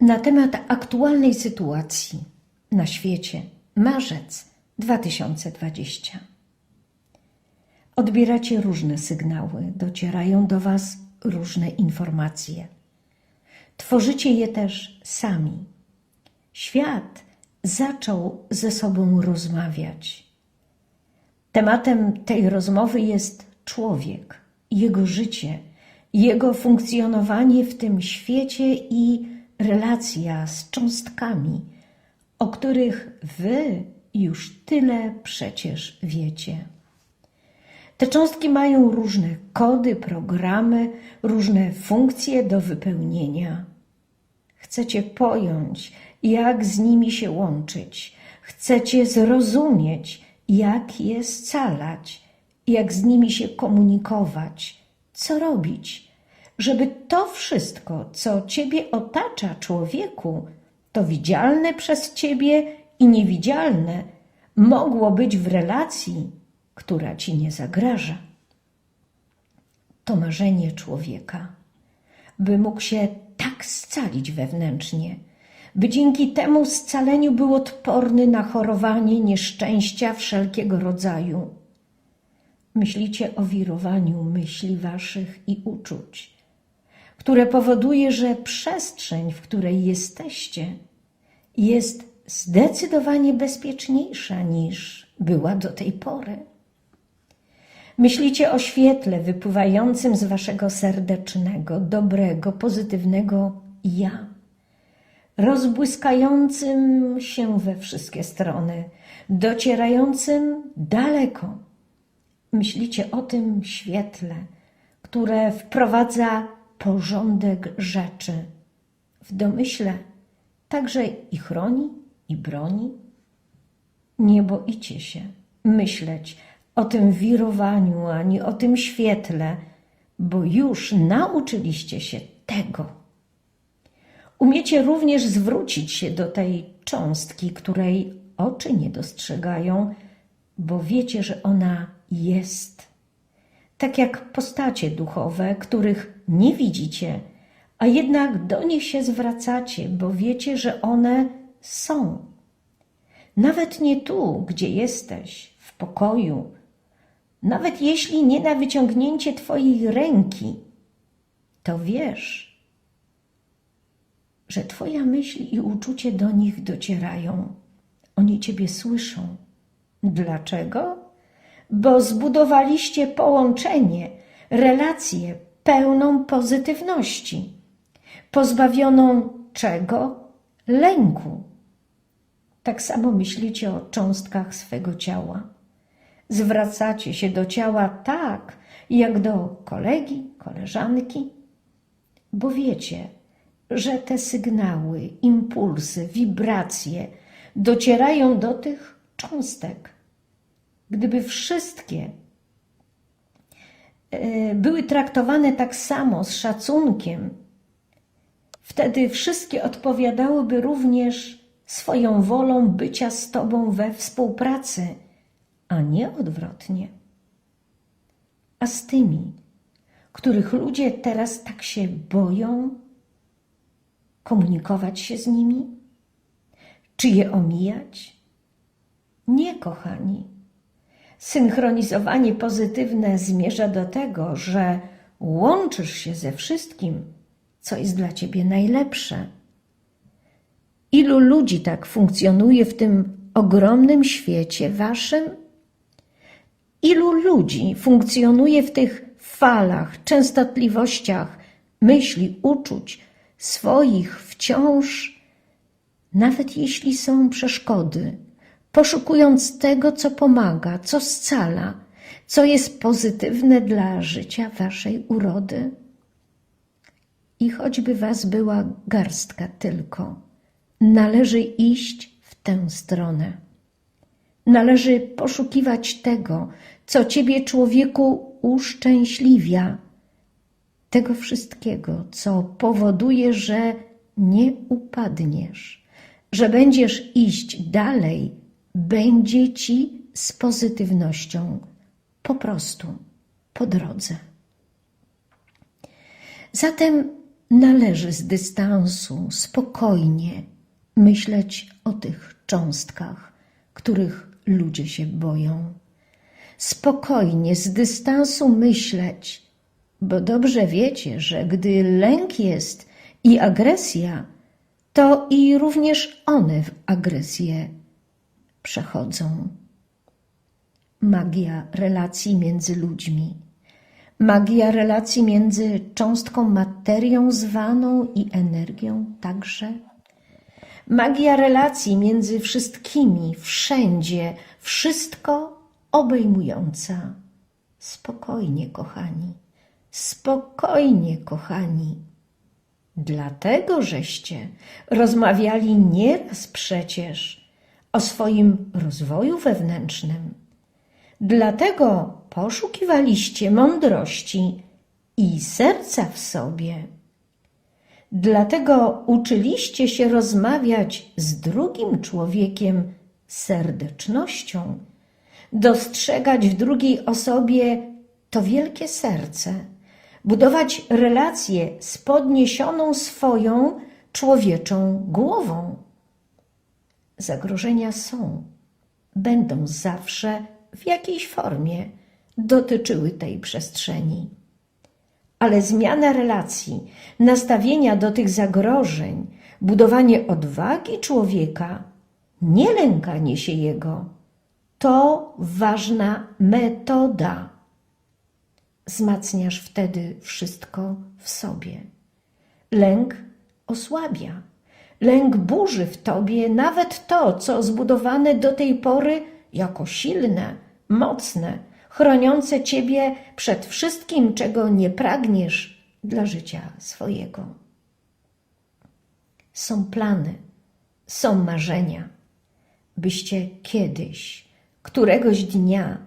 na temat aktualnej sytuacji na świecie. Marzec 2020. Odbieracie różne sygnały, docierają do Was różne informacje. Tworzycie je też sami. Świat zaczął ze sobą rozmawiać. Tematem tej rozmowy jest człowiek, jego życie, jego funkcjonowanie w tym świecie i relacja z cząstkami, o których Wy już tyle przecież wiecie. Te cząstki mają różne kody, programy, różne funkcje do wypełnienia. Chcecie pojąć, jak z nimi się łączyć. Chcecie zrozumieć, jak je scalać, jak z nimi się komunikować, co robić, żeby to wszystko, co Ciebie otacza, człowieku, to widzialne przez Ciebie i niewidzialne, mogło być w relacji, która Ci nie zagraża. To marzenie człowieka, by mógł się tak scalić wewnętrznie, by dzięki temu scaleniu był odporny na chorowanie, nieszczęścia wszelkiego rodzaju. Myślicie o wirowaniu myśli waszych i uczuć, które powoduje, że przestrzeń, w której jesteście, jest zdecydowanie bezpieczniejsza niż była do tej pory. Myślicie o świetle wypływającym z waszego serdecznego, dobrego, pozytywnego ja, rozbłyskającym się we wszystkie strony, docierającym daleko. Myślicie o tym świetle, które wprowadza porządek rzeczy w domyśle, także i chroni, i broni. Nie boicie się myśleć o tym wirowaniu ani o tym świetle, bo już nauczyliście się tego. Umiecie również zwrócić się do tej cząstki, której oczy nie dostrzegają, bo wiecie, że ona jest. Tak jak postacie duchowe, których nie widzicie, a jednak do nich się zwracacie, bo wiecie, że one są. Nawet nie tu, gdzie jesteś, w pokoju, nawet jeśli nie na wyciągnięcie Twojej ręki, to wiesz, że Twoja myśl i uczucie do nich docierają. Oni Ciebie słyszą. Dlaczego? Bo zbudowaliście połączenie, relację pełną pozytywności, pozbawioną czego? Lęku. Tak samo myślicie o cząstkach swego ciała. Zwracacie się do ciała tak, jak do kolegi, koleżanki, bo wiecie, że te sygnały, impulsy, wibracje docierają do tych cząstek. Gdyby wszystkie były traktowane tak samo, z szacunkiem, wtedy wszystkie odpowiadałyby również swoją wolą bycia z Tobą we współpracy, a nie odwrotnie. A z tymi, których ludzie teraz tak się boją, komunikować się z nimi? Czy je omijać? Nie, kochani. Synchronizowanie pozytywne zmierza do tego, że łączysz się ze wszystkim, co jest dla ciebie najlepsze. Ilu ludzi tak funkcjonuje w tym ogromnym świecie waszym? Ilu ludzi funkcjonuje w tych falach, częstotliwościach myśli, uczuć, swoich wciąż, nawet jeśli są przeszkody, poszukując tego, co pomaga, co scala, co jest pozytywne dla życia waszej urody. I choćby was była garstka tylko, należy iść w tę stronę. Należy poszukiwać tego, co ciebie, człowieku, uszczęśliwia, tego wszystkiego, co powoduje, że nie upadniesz, że będziesz iść dalej, będzie ci z pozytywnością, po prostu po drodze. Zatem należy z dystansu, spokojnie myśleć o tych cząstkach, których ludzie się boją. Spokojnie, z dystansu myśleć, bo dobrze wiecie, że gdy lęk jest i agresja, to i również one w agresję przechodzą. Magia relacji między ludźmi, magia relacji między cząstką materią zwaną i energią także. Magia relacji między wszystkimi, wszędzie, wszystko obejmująca. Spokojnie, kochani, spokojnie, kochani. Dlatego żeście rozmawiali nieraz przecież o swoim rozwoju wewnętrznym. Dlatego poszukiwaliście mądrości i serca w sobie. Dlatego uczyliście się rozmawiać z drugim człowiekiem serdecznością, dostrzegać w drugiej osobie to wielkie serce, budować relacje z podniesioną swoją człowieczą głową. Zagrożenia są, będą zawsze w jakiejś formie dotyczyły tej przestrzeni. Ale zmiana relacji, nastawienia do tych zagrożeń, budowanie odwagi człowieka, nie lękanie się jego, to ważna metoda. Wzmacniasz wtedy wszystko w sobie. Lęk osłabia. Lęk burzy w tobie nawet to, co zbudowane do tej pory jako silne, mocne, chroniące ciebie przed wszystkim, czego nie pragniesz dla życia swojego. Są plany, są marzenia, byście kiedyś, któregoś dnia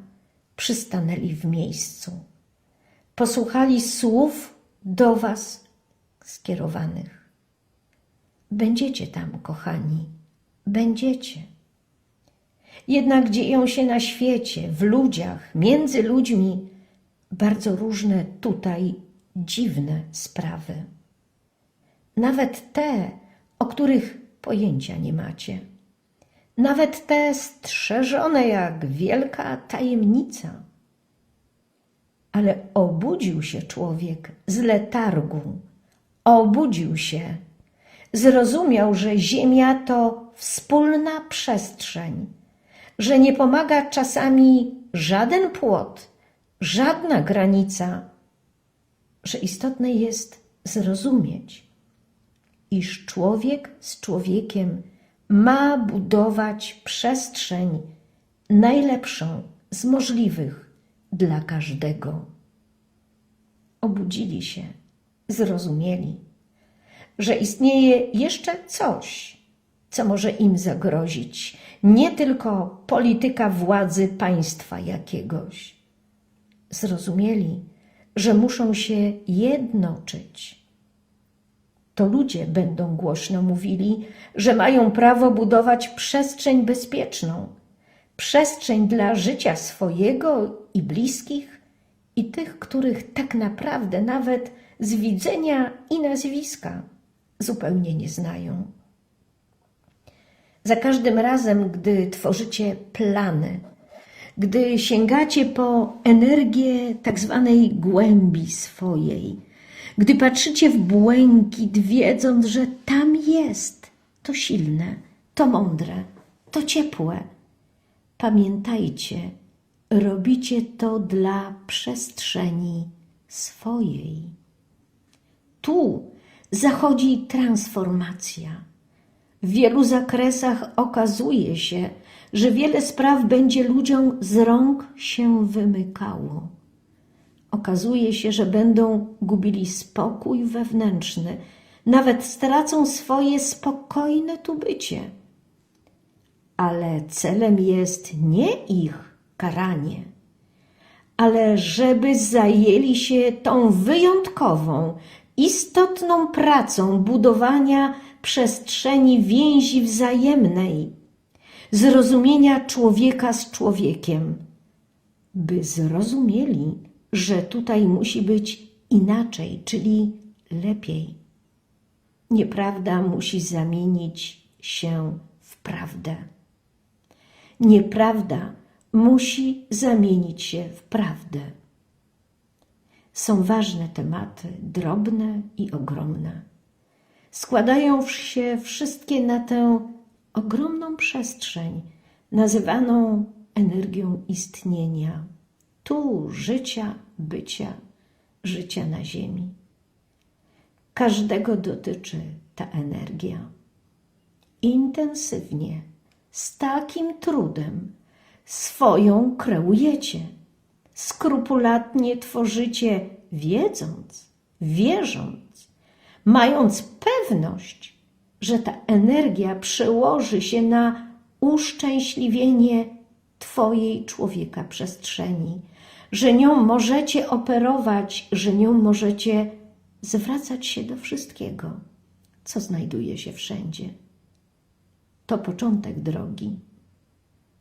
przystanęli w miejscu, posłuchali słów do Was skierowanych. Będziecie tam, kochani, będziecie. Jednak dzieją się na świecie, w ludziach, między ludźmi bardzo różne tutaj dziwne sprawy. Nawet te, o których pojęcia nie macie. Nawet te strzeżone jak wielka tajemnica. Ale obudził się człowiek z letargu, obudził się, zrozumiał, że Ziemia to wspólna przestrzeń że nie pomaga czasami żaden płot, żadna granica, że istotne jest zrozumieć, iż człowiek z człowiekiem ma budować przestrzeń najlepszą z możliwych dla każdego. Obudzili się, zrozumieli, że istnieje jeszcze coś, co może im zagrozić. Nie tylko polityka władzy państwa jakiegoś. Zrozumieli, że muszą się jednoczyć. To ludzie będą głośno mówili, że mają prawo budować przestrzeń bezpieczną, przestrzeń dla życia swojego i bliskich, i tych, których tak naprawdę nawet z widzenia i nazwiska zupełnie nie znają. Za każdym razem, gdy tworzycie plany, gdy sięgacie po energię tak zwanej głębi swojej, gdy patrzycie w błękit, wiedząc, że tam jest to silne, to mądre, to ciepłe, pamiętajcie, robicie to dla przestrzeni swojej. Tu zachodzi transformacja w wielu zakresach okazuje się, że wiele spraw będzie ludziom z rąk się wymykało. Okazuje się, że będą gubili spokój wewnętrzny, nawet stracą swoje spokojne tu bycie. Ale celem jest nie ich karanie, ale żeby zajęli się tą wyjątkową, istotną pracą budowania przestrzeni więzi wzajemnej, zrozumienia człowieka z człowiekiem, by zrozumieli, że tutaj musi być inaczej, czyli lepiej. Nieprawda musi zamienić się w prawdę. Nieprawda musi zamienić się w prawdę. Są ważne tematy, drobne i ogromne. Składają się wszystkie na tę ogromną przestrzeń, nazywaną energią istnienia, tu życia, bycia, życia na Ziemi. Każdego dotyczy ta energia. Intensywnie, z takim trudem swoją kreujecie. Skrupulatnie tworzycie, wiedząc, wierząc, mając pewność, że ta energia przełoży się na uszczęśliwienie Twojej człowieka przestrzeni, że nią możecie operować, że nią możecie zwracać się do wszystkiego, co znajduje się wszędzie. To początek drogi.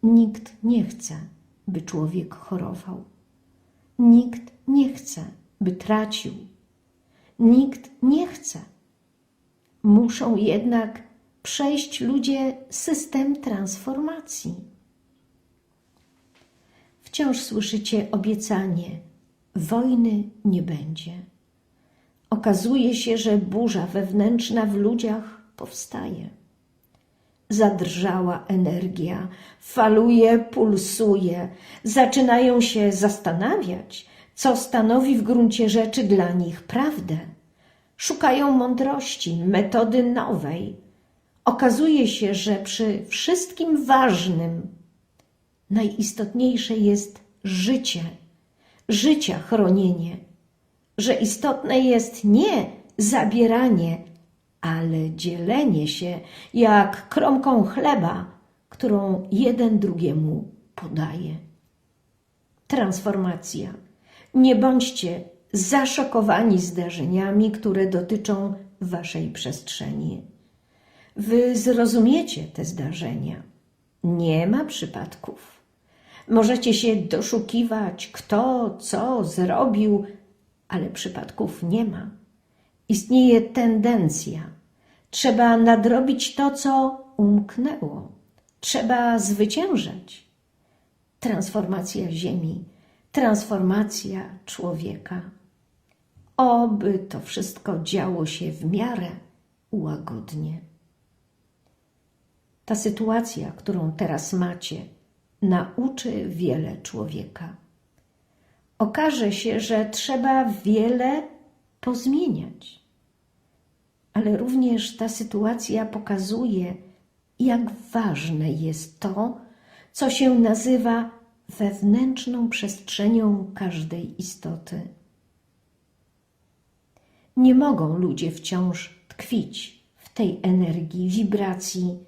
Nikt nie chce, by człowiek chorował. Nikt nie chce, by tracił. Nikt nie chce. Muszą jednak przejść ludzie system transformacji. Wciąż słyszycie obiecanie: wojny nie będzie. Okazuje się, że burza wewnętrzna w ludziach powstaje. Zadrżała energia, faluje, pulsuje, zaczynają się zastanawiać, co stanowi w gruncie rzeczy dla nich prawdę. Szukają mądrości, metody nowej. Okazuje się, że przy wszystkim ważnym najistotniejsze jest życie, życia chronienie, że istotne jest nie zabieranie, ale dzielenie się jak kromką chleba, którą jeden drugiemu podaje. Transformacja. Nie bądźcie zaszokowani zdarzeniami, które dotyczą waszej przestrzeni. Wy zrozumiecie te zdarzenia. Nie ma przypadków. Możecie się doszukiwać, kto co zrobił, ale przypadków nie ma. Istnieje tendencja. Trzeba nadrobić to, co umknęło. Trzeba zwyciężać. Transformacja Ziemi, transformacja człowieka. Oby to wszystko działo się w miarę łagodnie. Ta sytuacja, którą teraz macie, nauczy wiele człowieka. Okaże się, że trzeba wiele pozmieniać. Ale również ta sytuacja pokazuje, jak ważne jest to, co się nazywa wewnętrzną przestrzenią każdej istoty. Nie mogą ludzie wciąż tkwić w tej energii wibracji,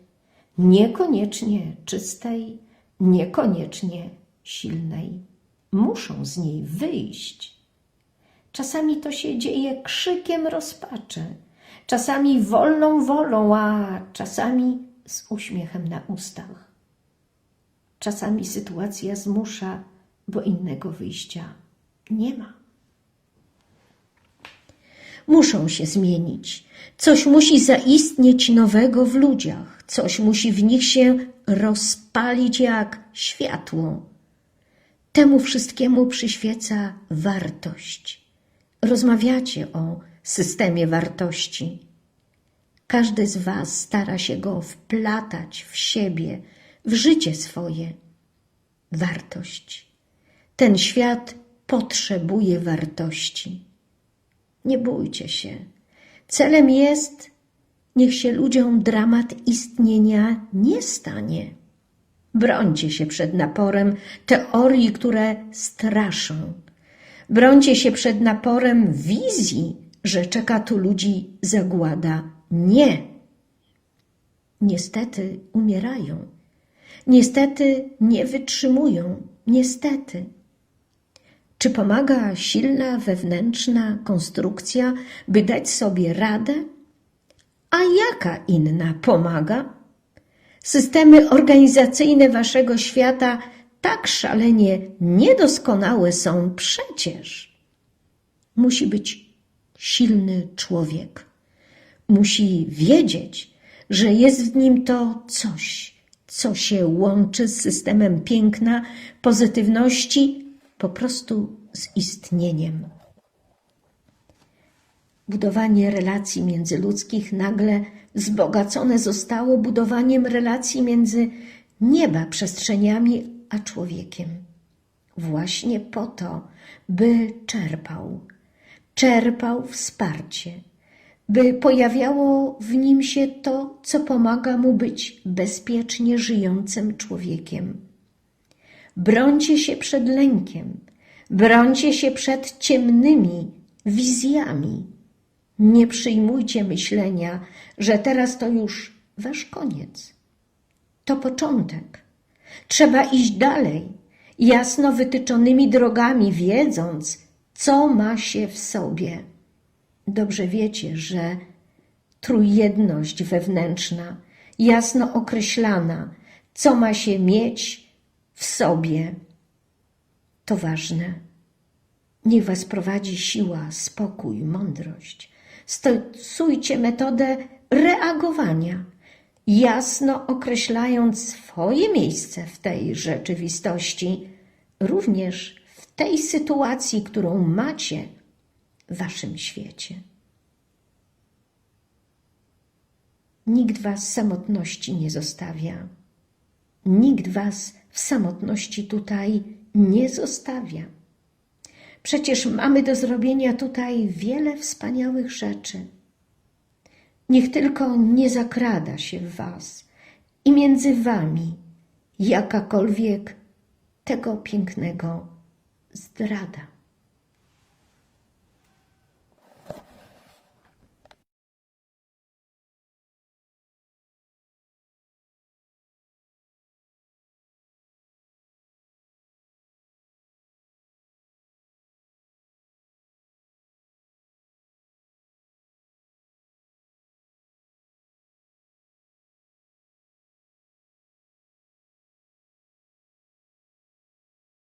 niekoniecznie czystej, niekoniecznie silnej. Muszą z niej wyjść. Czasami to się dzieje krzykiem rozpaczy, czasami wolną wolą, a czasami z uśmiechem na ustach. Czasami sytuacja zmusza, bo innego wyjścia nie ma. Muszą się zmienić. Coś musi zaistnieć nowego w ludziach, coś musi w nich się rozpalić jak światło. Temu wszystkiemu przyświeca wartość. Rozmawiacie o systemie wartości. Każdy z Was stara się go wplatać w siebie, w życie swoje. Wartość. Ten świat potrzebuje wartości. Nie bójcie się. Celem jest, niech się ludziom dramat istnienia nie stanie. Brońcie się przed naporem teorii, które straszą. Brońcie się przed naporem wizji, że czeka tu ludzi zagłada. Nie. Niestety umierają. Niestety nie wytrzymują. Niestety. Czy pomaga silna wewnętrzna konstrukcja, by dać sobie radę? A jaka inna pomaga? Systemy organizacyjne waszego świata tak szalenie niedoskonałe są przecież. Musi być silny człowiek, Musi wiedzieć, że jest w nim to coś, co się łączy z systemem piękna, pozytywności, po prostu z istnieniem. Budowanie relacji międzyludzkich nagle wzbogacone zostało budowaniem relacji między nieba przestrzeniami a człowiekiem. Właśnie po to, by czerpał, czerpał wsparcie, by pojawiało w nim się to, co pomaga mu być bezpiecznie żyjącym człowiekiem. Brońcie się przed lękiem, brońcie się przed ciemnymi wizjami. Nie przyjmujcie myślenia, że teraz to już wasz koniec. To początek. Trzeba iść dalej, jasno wytyczonymi drogami, wiedząc, co ma się w sobie. Dobrze wiecie, że trójjedność wewnętrzna, jasno określana, co ma się mieć w sobie, to ważne. Niech was prowadzi siła, spokój, mądrość. Stosujcie metodę reagowania, jasno określając swoje miejsce w tej rzeczywistości, również tej sytuacji, którą macie w waszym świecie. Nikt was w samotności nie zostawia. Nikt was w samotności tutaj nie zostawia. Przecież mamy do zrobienia tutaj wiele wspaniałych rzeczy. Niech tylko nie zakrada się w was i między wami jakakolwiek tego pięknego zdrada.